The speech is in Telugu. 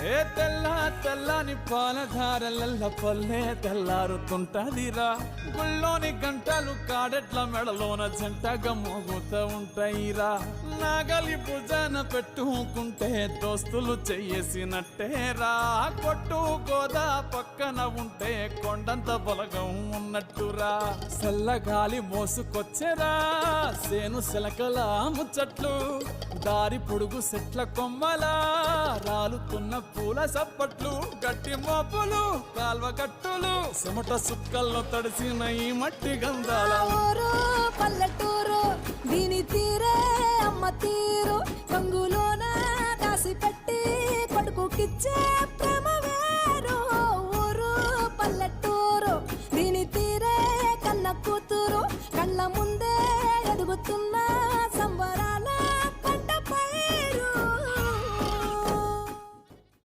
ఏ తెల్ల తెల్లని పాలధారలల్ల పల్లె తెల్లారుతుంటదిరా. గుళ్ళోని గంటలు కాడెట్ల మెడలోన జంటగా మోగుతూ ఉంటాయిరా. నాగలి భుజాన పెట్టుకుంటే దోస్తులు చేసినట్టేరా కొట్టు గోదా పక్కన ఉంటే కొండంత బలగం ఉన్నట్టురా చల్లగాలి మోసుకొచ్చెరా. సేను శిలకల ముచ్చట్లు దారి పొడుగు సెట్ల కొమ్మలా. రాలుతున్న పూల సప్పట్లు గట్టి మోపులు కాల్వగట్టులు సుమట చెమట సుక్కల్లో తడిసిన ఈ మట్టి గంధాల. పల్లెటూరు దీని తీరే అమ్మ తీరు. రంగులోన దాసి పెట్టి కొడుకుకిచ్చే కన్న కూతురు కళ్ళ ముందే ఎదుగుతున్నా.